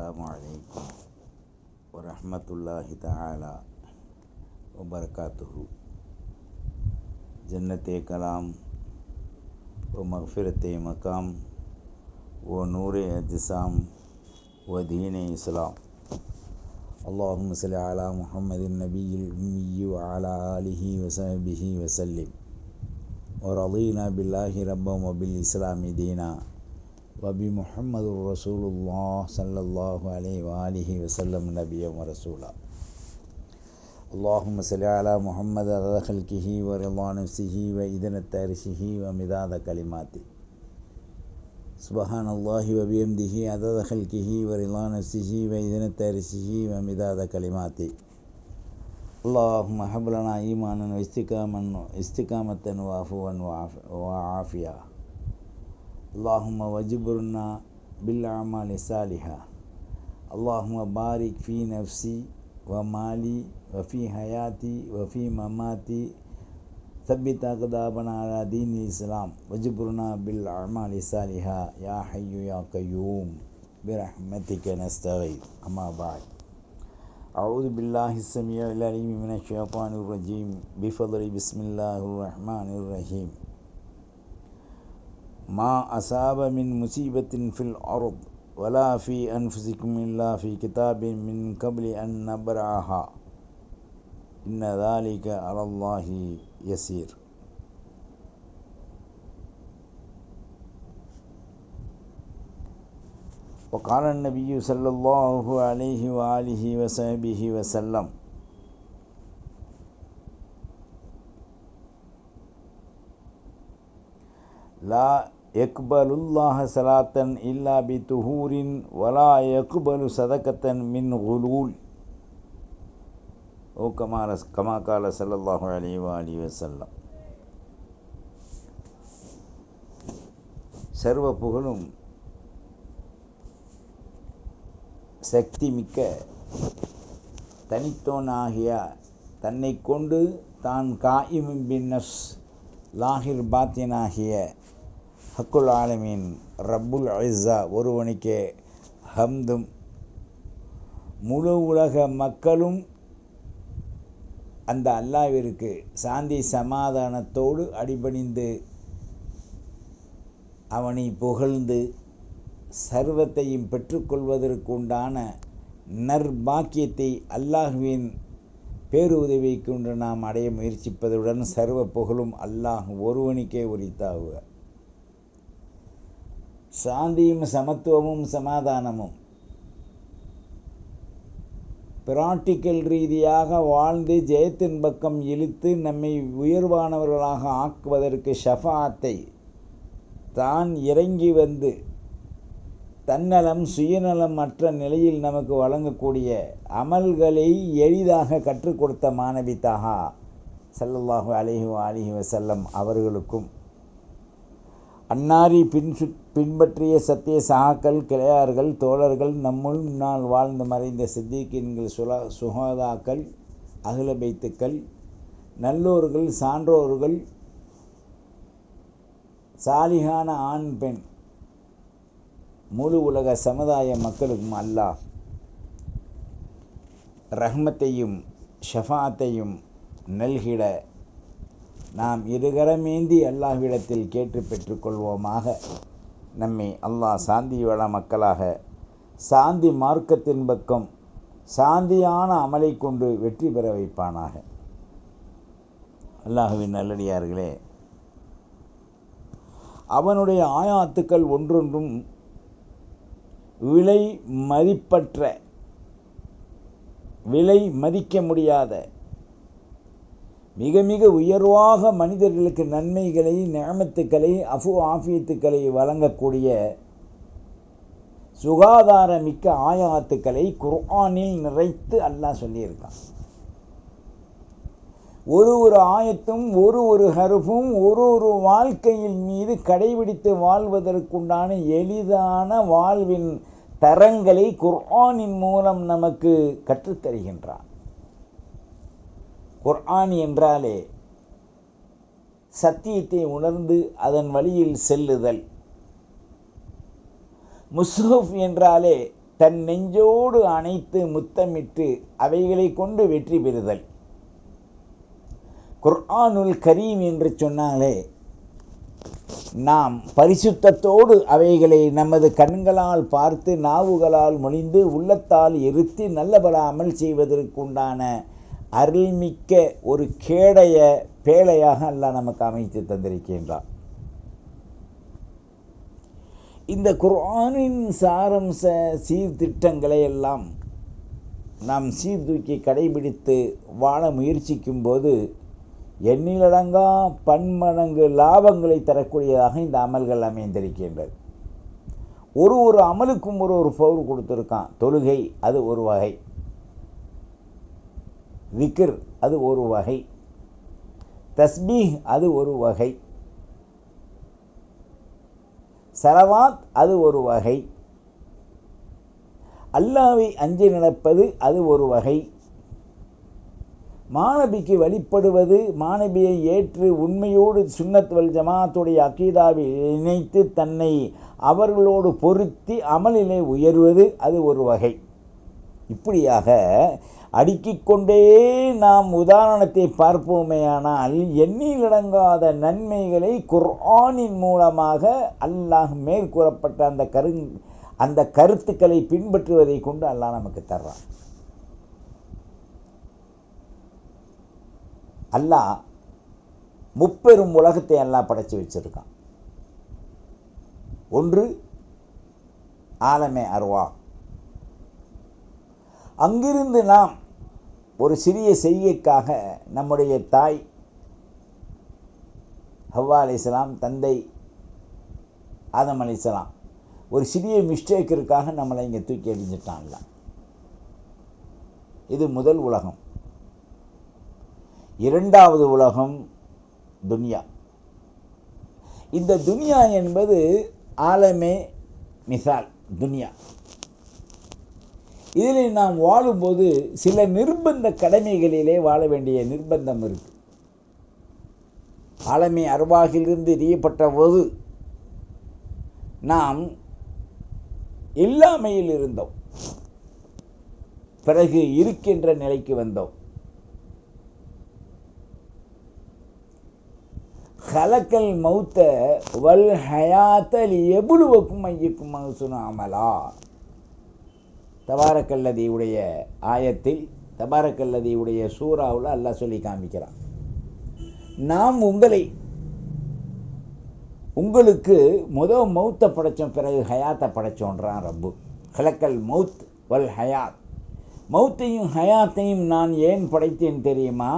السلام علیکم ورحمۃ اللہ تعالی وبرکاتہ جنت کلام و مغفرت مقام و نور اجسام و دین اسلام۔ اللهم صلی علی محمد النبي الأمي وعلى آله وصحبه وسلم۔ رب بالله ربا وبالإسلام دينا وبمحمد رسول الله صلى الله عليه وآله وسلم نبيا ورسولا. اللهم صل على محمد عدد خلقه ورضا نفسه وإذن تارشه ومداد كلماته. سبحان الله وبحمده عدد خلقه ورضا نفسه وإذن تارشه ومداد كلماته. اللهم هب لنا إيمانا واستقاما استقامة وعفوا وعافية اللهم وجبرنا بالأعمال الصالحة. اللهم بارك في نفسي ومالي وفي حياتي وفي مماتي. ثبت أقدامنا على دين الإسلام. وجبرنا بالأعمال الصالحة. يا حي يا قيوم. برحمتك نستغيث. أما بعد. أعوذ بالله السميع العليم من الشيطان الرجيم. بفضل بسم الله الرحمن الرحيم. ما أصاب من مصيبة في الأرض ولا في أنفسكم إلا في كتاب من قبل أن نبرعها إن ذلك على الله يسير. وقال النبي صلى الله عليه وآله وصحبه وسلم لا எக்பலுல்லாஹ சலாத்தன் இல்லா பி துஹூரின் வலா எக்பலு சதக்கத்தன் மின் ஹுலூல் ஓ கமால கமாக்கால சல்லாஹு அலி அலி வசல்லம் சர்வ புகழும் சக்தி மிக்க தனித்தோன் தனித்தோனாகிய தன்னை கொண்டு தான் காயிமின் பின்னஸ் லாகிர் பாத்தியனாகிய ஹக்குல் ஆலமீன் ரப்புல் ஐஸா ஒருவனுக்கே ஹம்தும். முழு உலக மக்களும் அந்த அல்லாவிற்கு சாந்தி சமாதானத்தோடு அடிபணிந்து அவனை புகழ்ந்து சர்வத்தையும் பெற்றுக்கொள்வதற்குண்டான நற்பாக்கியத்தை அல்லாஹுவின் பேருதவியை நாம் அடைய முயற்சிப்பதுடன் சர்வ புகழும் அல்லாஹ் ஒருவனுக்கே உரித்தாகுக. சாந்தியும் சமத்துவமும் சமாதானமும். பிராக்டிக்கல் ரீதியாக வாழ்ந்து ஜெயத்தின் பக்கம் இழுத்து நம்மை உயர்வானவர்களாக ஆக்குவதற்கு ஷஃபாத்தை தான் இறங்கி வந்து தன்னலம் சுயநலம் அற்ற நிலையில் நமக்கு வழங்கக்கூடிய அமல்களை எளிதாக கற்றுக் கொடுத்த மாணவி தாகா சல்லல்லாஹு அலிஹி அலிஹி வசல்லம் அவர்களுக்கும். அன்னாரி பின் பின்பற்றிய சத்திய சகாக்கள் கிளையார்கள் தோழர்கள் நம்முள் முன்னால் வாழ்ந்து மறைந்த சித்திகின்கள் சுலா சுகதாக்கள் அகில பைத்துக்கள் நல்லோர்கள் சான்றோர்கள் சாலிகான ஆண் பெண் முழு உலக சமுதாய மக்களுக்கும் அல்லாஹ் ரஹ்மத்தையும் ஷஃபாத்தையும் நல்கிட நாம் இருகரமேந்தி அல்லாஹ்விடத்தில் கேட்டு பெற்றுக்கொள்வோமாக. நம்மை அல்லாஹ் சாந்தி வள மக்களாக சாந்தி மார்க்கத்தின் பக்கம் சாந்தியான அமலை கொண்டு வெற்றி பெற வைப்பானாக. அல்லாஹுவின் நல்லடியார்களே அவனுடைய ஆயாத்துக்கள் ஒன்றொன்றும் விலை மதிப்பற்ற விலை மதிக்க முடியாத மிக மிக உயர்வாக மனிதர்களுக்கு நன்மைகளை நியமத்துக்களை அஃபு ஆஃபியத்துக்களை வழங்கக்கூடிய சுகாதார மிக்க ஆயாத்துக்களை குர்ஆனில் நிறைத்து அல்லாஹ் சொல்லியிருக்கான். ஒரு ஒரு ஆயத்தும் ஒரு ஒரு ஹருஃபும் ஒரு ஒரு வாழ்க்கையின் மீது கடைபிடித்து வாழ்வதற்குண்டான எளிதான வாழ்வின் தரங்களை குர்ஆனின் மூலம் நமக்கு கற்றுத்தருகின்றான். குர்ஆன் என்றாலே சத்தியத்தை உணர்ந்து அதன் வழியில் செல்லுதல். முஸ்ஹப் என்றாலே தன் நெஞ்சோடு அணைத்து முத்தமிட்டு அவைகளை கொண்டு வெற்றி பெறுதல். குர்ஆனுல் கரீம் என்று சொன்னாலே நாம் பரிசுத்தத்தோடு அவைகளை நமது கண்களால் பார்த்து நாவுகளால் மொழிந்து உள்ளத்தால் எரித்து நல்லபடாமல் செய்வதற்குண்டான அருள்மிக்க ஒரு கேடைய பேழையாக அல்லாஹ் நமக்கு அமைத்து தந்திருக்கின்றான். இந்த குர்ஆனின் சாரம்ச சீர்திட்டங்களை எல்லாம் நாம் சீர்தூக்கி கடைபிடித்து வாழ முயற்சிக்கும் போது எண்ணிலடங்கா பன்மடங்கு லாபங்களை தரக்கூடியதாக இந்த அமல்கள் அமைந்திருக்கின்றது. ஒரு ஒரு அமலுக்கும் ஒரு ஒரு பவுர் கொடுத்துருக்கான். தொழுகை அது ஒரு வகை. விக்கிர் அது ஒரு வகை. தஸ்பீஹ் அது ஒரு வகை. சலவாத் அது ஒரு வகை. அல்லாவை அஞ்சி நடப்பது அது ஒரு வகை. மாணவிக்கு வழிபடுவது மாணவியை ஏற்று உண்மையோடு சுன்னத் வல் ஜமாத்துடைய அக்கீதாவில் இணைத்து தன்னை அவர்களோடு பொருத்தி அமலிலே உயர்வது அது ஒரு வகை. இப்படியாக அடுக்கிக் கொண்டே நாம் உதாரணத்தை பார்ப்போமேயானால் எண்ணிலடங்காத நன்மைகளை குர்ஆனின் மூலமாக அல்லாஹ் மேற்கூறப்பட்ட அந்த கரு அந்த கருத்துக்களை பின்பற்றுவதை கொண்டு அல்லாஹ் நமக்கு தர்றான். அல்லாஹ் முப்பெரும் உலகத்தை அல்லாஹ் படைச்சி வச்சிருக்கான். ஒன்று ஆலமே அருவா அங்கிருந்து நாம் ஒரு சிறிய செய்கைக்காக நம்முடைய தாய் ஹவ்வா அலிஸ்லாம் தந்தை ஆதம் அலிஸ்லாம் ஒரு சிறிய மிஸ்டேக்கிற்காக நம்மளை இங்கே தூக்கி எறிஞ்சிட்டான்ல இது முதல் உலகம். இரண்டாவது உலகம் துனியா. இந்த துனியா என்பது ஆலமே மிசால் துனியா. இதில் நாம் வாழும்போது சில நிர்பந்த கடமைகளிலே வாழ வேண்டிய நிர்பந்தம் இருக்கு. ஆலமே அருவாகிலிருந்து எரியப்பட்ட போது நாம் இல்லாமையில் இருந்தோம். பிறகு இருக்கின்ற நிலைக்கு வந்தோம். கலக்கல் மௌத்த வல் ஹயாத்தல் எவ்வளவுக்கும் ஐயக்கும் மகசுன அமலா. தபாரக்கல்லதியுடைய ஆயத்தில் தபாரக்கல்லதியுடைய சூறாவில் அல்லாஹ் சொல்லி காமிக்கிறான். நாம் உங்களை உங்களுக்கு முத மௌத்தை படைச்சோம் பிறகு ஹயாத்தை படைச்சோன்றான் ரப்பு. ஹலக்கல் மௌத் வல் ஹயாத். மௌத்தையும் ஹயாத்தையும் நான் ஏன் படைத்தேன் தெரியுமா?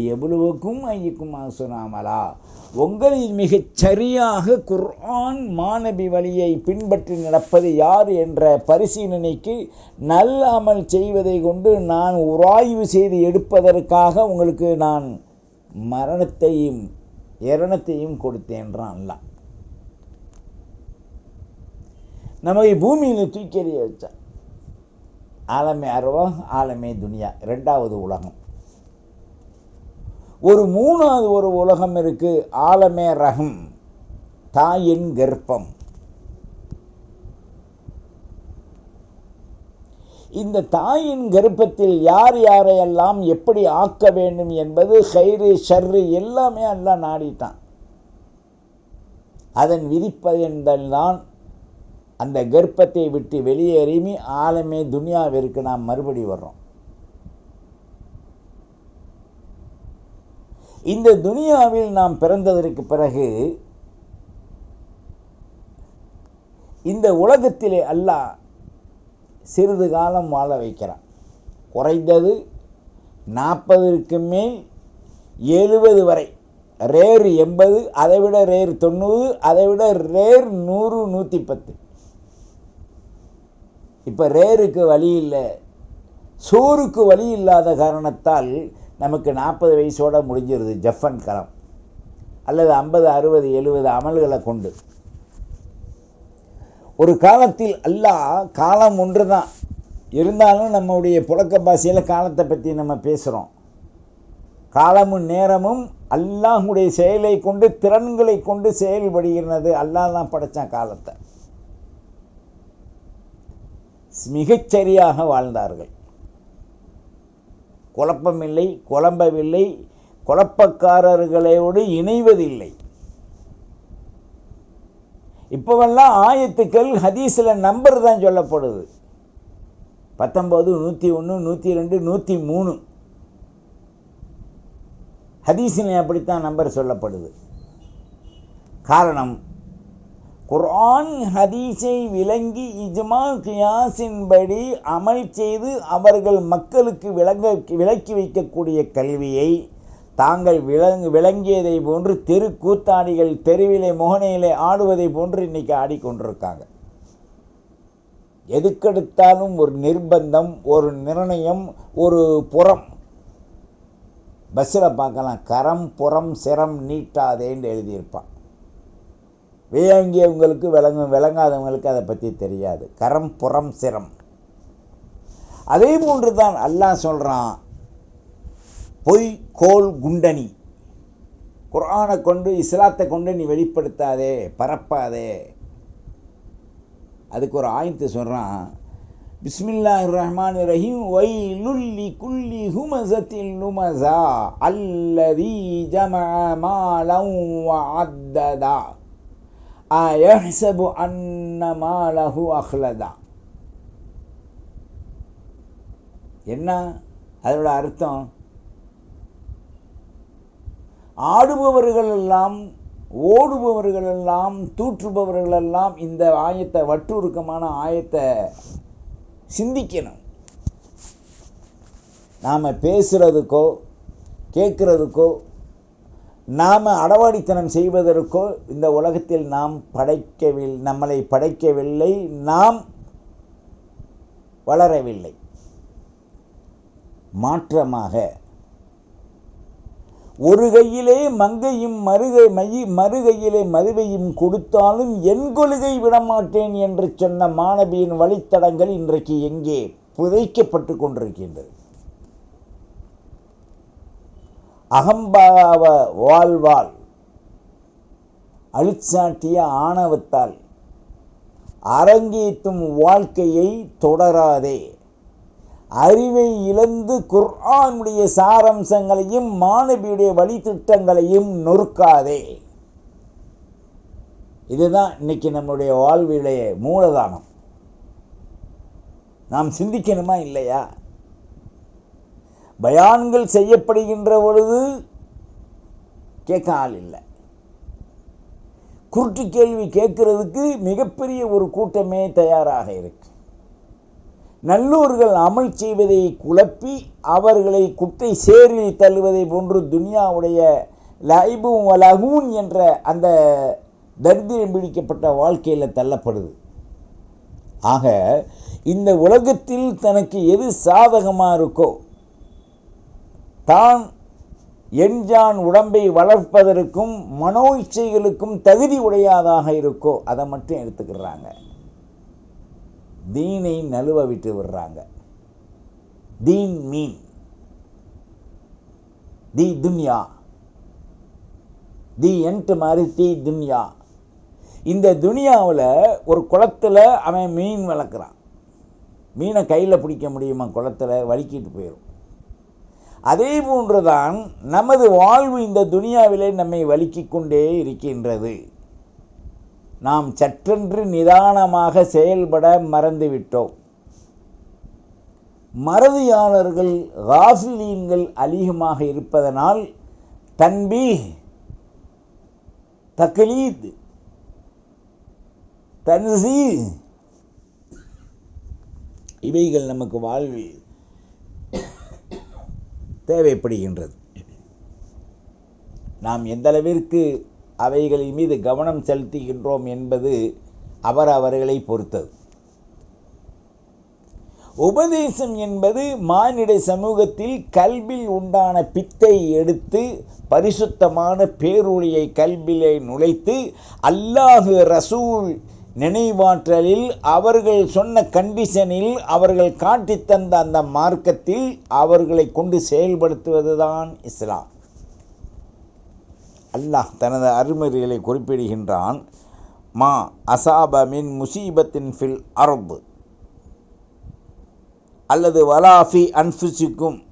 எவ்வளவுக்கும் ஐயக்கும் சொன்னாமலா? உங்களில் மிகச் சரியாக குர்ஆன் மாணவி வழியை பின்பற்றி நடப்பது யார் என்ற பரிசீலனைக்கு நல்ல அமல் செய்வதை கொண்டு நான் உராய்வு செய்து எடுப்பதற்காக உங்களுக்கு நான் மரணத்தையும் இரணத்தையும் கொடுத்தேன்றான் அல்ல நம்மை பூமியில் தூக்கி எறிய வச்சான். ஆலமே அருவா ஆலமே துனியா ரெண்டாவது உலகம். ஒரு மூணாவது ஒரு உலகம் இருக்கு ஆலமே ரகம் தாயின் கர்ப்பம். இந்த தாயின் கர்ப்பத்தில் யார் யாரையெல்லாம் எப்படி ஆக்க வேண்டும் என்பது ஹைரு ஷர்ரு எல்லாமே எல்லாம் நாடிட்டான். அதன் விதிப்பதென்றால் அந்த கர்ப்பத்தை விட்டு வெளியேறிமி ஆலமே துனியாவிற்கு நாம் மறுபடி வர்றோம். இந்த துனியாவில் நாம் பிறந்ததற்கு பிறகு இந்த உலகத்திலே அல்லாஹ் சிறிது காலம் வாழ வைக்கிறான். குறைந்தது நாற்பதற்கு மேல் எழுபது வரை. ரேர் எண்பது அதைவிட ரேர் தொண்ணூறு அதை விட ரேர் நூறு நூற்றி பத்து. இப்போ ரேருக்கு வழி இல்லை சோறுக்கு வழி இல்லாத காரணத்தால் நமக்கு நாற்பது வயசோடு முடிஞ்சிருது ஜஃபன் களம் அல்லது ஐம்பது அறுபது எழுபது அமல்களை கொண்டு. ஒரு காலத்தில் அல்லாஹ் காலம் ஒன்று தான் இருந்தாலும் நம்முடைய புழக்க பாஷையில் காலத்தை பற்றி நம்ம பேசுகிறோம் காலமும் நேரமும் அல்லாஹுடைய செயலை கொண்டு திறன்களை கொண்டு செயல்படுகிறது. அல்லாஹ் தான் படைத்தான் காலத்தை. மிகச்சரியாக வாழ்ந்தார்கள். குழப்பமில்லை குழம்பவில்லை குழப்பக்காரர்களோடு இணைவதில்லை. இப்போவெல்லாம் ஆயத்துக்கள் ஹதீஸில் நம்பர் தான் சொல்லப்படுது. பத்தொம்போது நூற்றி ஒன்று நூற்றி ரெண்டு நூற்றி மூணு ஹதீஸில் அப்படித்தான் நம்பர் சொல்லப்படுது. காரணம் குர்ஆன் ஹதீஸை விளங்கி இஜ்மா கியாஸின்படி அமல் செய்து அவர்கள் மக்களுக்கு விளங்க விளக்கி வைக்கக்கூடிய கல்வியை தாங்கள் விளங்கு விளங்கியதை போன்று தெரு கூத்தாடிகள் தெருவிலே முகனையிலே ஆடுவதை போன்று இன்னைக்கு ஆடிக்கொண்டிருக்காங்க. எதுக்கெடுத்தாலும் ஒரு நிர்பந்தம் ஒரு நிர்ணயம் ஒரு புறம். பஸ்ஸில் பார்க்கலாம் கரம் புறம் சிரம் நீட்டாதேன்னு எழுதியிருப்பான். வேங்கியவங்களுக்கு விளங்கும் விளங்காதவங்களுக்கு அதை பற்றி தெரியாது. கரம் புறம் சிரம். அதே போன்று தான் அல்லாஹ் சொல்கிறான் பொய் கோல் குண்டனி. குரானை கொண்டு இஸ்லாத்தை கொண்டு நீ வெளிப்படுத்தாதே பரப்பாதே. அதுக்கு ஒரு ஆயத்து சொல்கிறான் பிஸ்மில்லா ரஹ்மான் ரஹீம் ஒய் லுல்லி குல்லி ஹுமசத்தில் லுமசா அல்லதி ஜம மாலம் அத்ததா அயஹ்சபு அன்ன மாலஹு அஹ்லதா. என்ன? அதோட அர்த்தம்? ஆடுபவர்களெல்லாம் ஓடுபவர்களெல்லாம் தூற்றுபவர்களெல்லாம் இந்த ஆயத்தை வட்டுருக்கமான ஆயத்தை சிந்திக்கணும். நாம் பேசுகிறதுக்கோ கேட்குறதுக்கோ நாம் அடவாடித்தனம் செய்வதற்கோ இந்த உலகத்தில் நாம் படைக்கவில்லை நம்மளை படைக்கவில்லை நாம் வளரவில்லை. மாற்றமாக. ஒரு கையிலே மங்கையும் மறுகை மைய மறுகையிலே மதுவையும் கொடுத்தாலும் என் கொள்கை விடமாட்டேன் என்று சொன்ன மாணவியின் வழித்தடங்கள் இன்றைக்கு எங்கே புதைக்கப்பட்டு கொண்டிருக்கின்றது. அகம்பாவ வாழ்வால் அழிச்சாட்டிய ஆணவத்தால் அரங்கேற்றும் வாழ்க்கையை தொடராதே. அறிவை இழந்து குர்ஆனுடைய சாரம்சங்களையும் மாணவியுடைய வழித்திட்டங்களையும் நொறுக்காதே. இதுதான் இன்னைக்கு நம்முடைய வாழ்விலே மூலதானம். நாம் சிந்திக்கணுமா இல்லையா? பயான்கள் செய்யப்படுகின்ற பொழுது கேட்க ஆள் இல்லை. குருட்டு கேள்வி கேட்கறதுக்கு மிகப்பெரிய ஒரு கூட்டமே தயாராக இருக்கு. நல்லோர்கள் அமல் செய்வதை குழப்பி அவர்களை குட்டை சேரில் தள்ளுவதை போன்று துனியாவுடைய லைபும் லகூன் என்ற அந்த தரித்திரம் பிடிக்கப்பட்ட வாழ்க்கையில் தள்ளப்படுது. ஆக இந்த உலகத்தில் தனக்கு எது சாதகமாக இருக்கோ தான் எண்ஜான் உடம்பை வளர்ப்பதற்கும் மனோ இச்சைகளுக்கும் தகுதி உடையாதாக இருக்கோ அதை மட்டும் எடுத்துக்கிறாங்க. தீனை நழுவ விட்டு விடுறாங்க. தீன் மீன். தி துன்யா. தி என்ட் மாதிரி தி துன்யா. இந்த துனியாவில் ஒரு குளத்தில் அவன் மீன் வளர்க்குறான். மீனை கையில் பிடிக்க முடியுமா? குளத்தில் வலிக்கிட்டு போயிடும் அதே போன்றுதான் நமது வாழ்வு இந்த துனியாவிலே நம்மை வலிக்கிக் கொண்டே இருக்கின்றது. நாம் சற்றென்று நிதானமாக செயல்பட மறந்துவிட்டோம். மறதியாளர்கள் ராசிலியங்கள் அதிகமாக இருப்பதனால் தன்பி தக்லீத் தன்சி இவைகள் நமக்கு வாழ்வில் தேவைப்படுகின்றது. நாம் எந்தளவிற்கு அவைகளின் மீது கவனம் செலுத்துகின்றோம் என்பது அவர் அவர்களை பொறுத்தது. உபதேசம் என்பது மானிட சமூகத்தில் கல்வியில் உண்டான பித்தை எடுத்து பரிசுத்தமான பேரொழியை கல்வியிலே நுழைத்து அல்லாஹு ரசூல் நினைவாற்றலில் அவர்கள் சொன்ன கண்டிஷனில் அவர்கள் காட்டித் தந்த அந்த மார்க்கத்தில் அவர்களை கொண்டு செயல்படுத்துவதுதான் இஸ்லாம். அல்லாஹ் தனது அருமறிகளை குறிப்பிடுகின்றான் மா அசாப மின் முசீபத்தின் ஃபில் அரபு அல்லது வலாஃபி அன்ஃபுசிக்கும்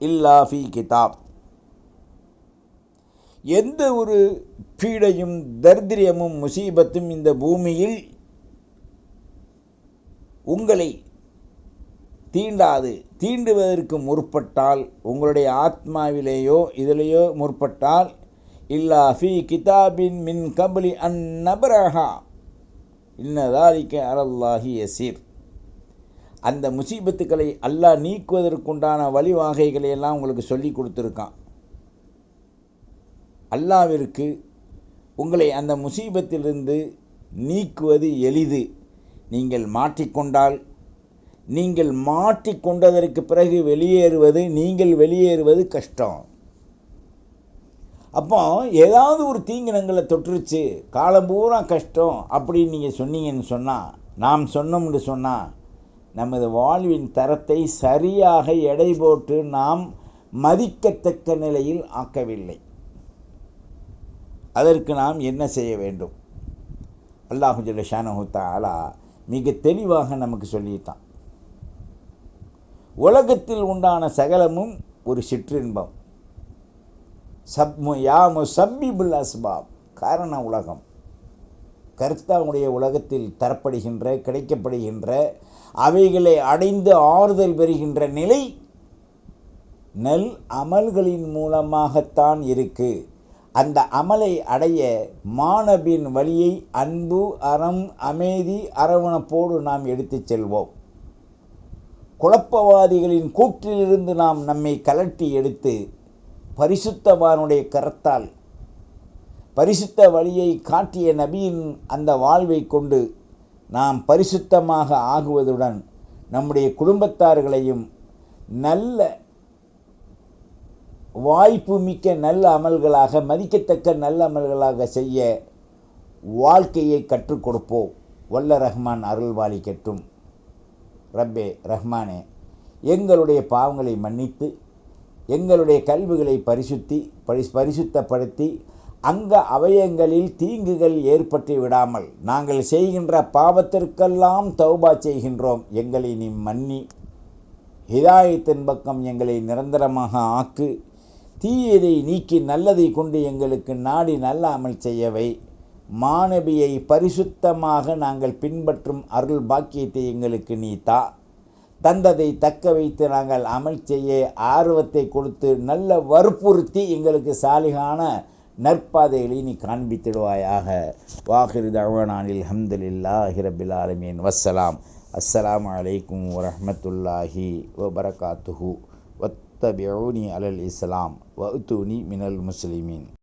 இல்லாஃபி கிதாப் எந்த ஒரு பீடையும் தரித்திரியமும் முசீபத்தும் இந்த பூமியில் உங்களை தீண்டாது. தீண்டுவதற்கு முற்பட்டால் உங்களுடைய ஆத்மாவிலேயோ இதிலேயோ முற்பட்டால் இல்லா ஃபி கிதாபின் மின் கபலி அன் நபரஹா இன்னதாலிக்க அரல்லாஹி யசீர். அந்த முசீபத்துக்களை அல்லாஹ் நீக்குவதற்குண்டான வழிவாகைகளை எல்லாம் உங்களுக்கு சொல்லி கொடுத்துருக்கான். அல்லாவிற்கு உங்களை அந்த முசீபத்திலிருந்து நீக்குவது எளிது. நீங்கள் மாற்றிக்கொண்டால் நீங்கள் மாற்றிக்கொண்டதற்கு பிறகு வெளியேறுவது நீங்கள் வெளியேறுவது கஷ்டம். அப்போ ஏதாவது ஒரு தீங்கினங்களை தொற்றுச்சு காலம் பூரா கஷ்டம் அப்படின்னு நீங்கள் சொன்னீங்கன்னு சொன்னால் நாம் சொன்னோம்னு சொன்னால் நமது வாழ்வின் தரத்தை சரியாக எடை போட்டு நாம் மதிக்கத்தக்க நிலையில் ஆக்கவில்லை. அதற்கு நாம் என்ன செய்ய வேண்டும்? அல்லாஹு ஜல்லஷானஹு தாலா மிக தெளிவாக நமக்கு சொல்லித்தான் உலகத்தில் உண்டான சகலமும் ஒரு சிற்றின்பம். சப்மு யாமு சப்பிபுல் அஸ்பாப் காரண உலகம். கர்த்தாவுடைய உலகத்தில் தரப்படுகின்ற கிடைக்கப்படுகின்ற அவைகளை அடைந்து ஆறுதல் பெறுகின்ற நிலை நெல் அமல்களின் மூலமாகத்தான் இருக்குது அந்த அமலை அடைய மாணபின் வழியை அன்பு அறம் அமைதி அரவணப்போடு நாம் எடுத்துச் செல்வோம். குழப்பவாதிகளின் கூற்றிலிருந்து நாம் நம்மை கலட்டி எடுத்து பரிசுத்தவானுடைய கரத்தால் பரிசுத்த வழியை காட்டிய நபியின் அந்த வாழ்வை கொண்டு நாம் பரிசுத்தமாக ஆகுவதுடன் நம்முடைய குடும்பத்தார்களையும் நல்ல வாய்ப்பு மிக்க நல்ல அமல்களாக மதிக்கத்தக்க நல்ல அமல்களாக செய்ய வாழ்க்கையை கற்றுக் கொடுப்போம். வல்ல ரஹ்மான் அருள்வாளிக்கட்டும். ரப்பே ரஹ்மானே எங்களுடைய பாவங்களை மன்னித்து எங்களுடைய கல்விகளை பரிசுத்தி பரி பரிசுத்தப்படுத்தி அங்க அவயங்களில் தீங்குகள் ஏற்பட்டு விடாமல் நாங்கள் செய்கின்ற பாவத்திற்கெல்லாம் தௌபா செய்கின்றோம். எங்களை நீ மன்னி. ஹிதாயத்தின் பக்கம் எங்களை நிரந்தரமாக ஆக்கு. தீயதை நீக்கி நல்லதை கொண்டு எங்களுக்கு நாடி நல்ல அமல் செய்யவை. மாணவியை பரிசுத்தமாக நாங்கள் பின்பற்றும் அருள் பாக்கியத்தை எங்களுக்கு நீ தா. தந்ததை தக்க வைத்து நாங்கள் அமல் செய்ய ஆர்வத்தை கொடுத்து நல்ல வற்புறுத்தி எங்களுக்கு சாலிகான நற்பாதைகளை நீ காண்பித்திடுவாயாக. வாஹிர் தவனானில் ஹம்துலில்லாஹி ரபில் ஆலமீன். வஸ்ஸலாம். அஸ்ஸலாம் அலைக்கும் வரஹ்மத்துல்லாஹி வபரகாத்துஹு. فاتبعوني على الإسلام وأتوني من المسلمين.